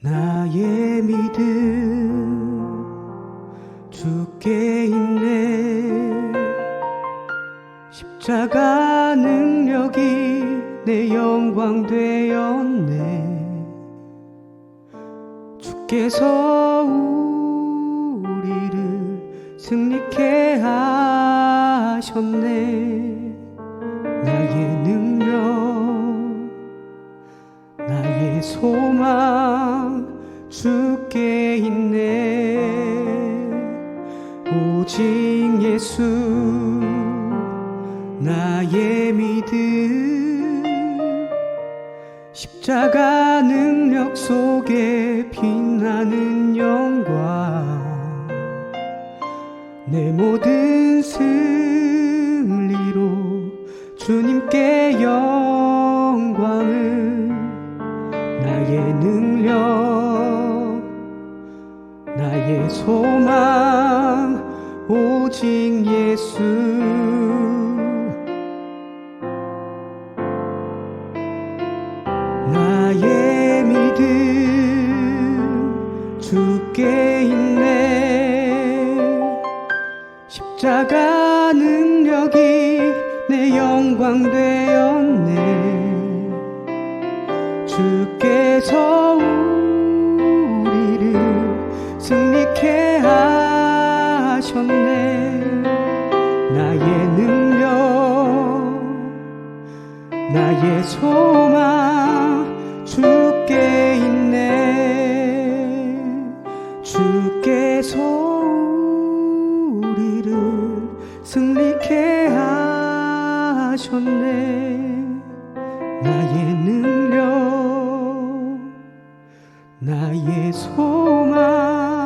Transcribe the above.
나의 믿음 주께 있네. 십자가 능력이 내 영광 되었네. 주께서 우리를 승리케 하셨네. 나의 능력 나의 소망 주께 있네. 오직 예수 나의 믿음. 십자가 능력 속에 빛나는 영광. 내 모든 승 나의 소망 오직 예수. 나의 믿음 주께 있네. 십자가 능력이 내 영광 되었네. 주께서 하셨네. 나의 능력 나의 소망 주께 있네. 주께서 우리를 승리케 하셨네. 나의 능력 나의 소망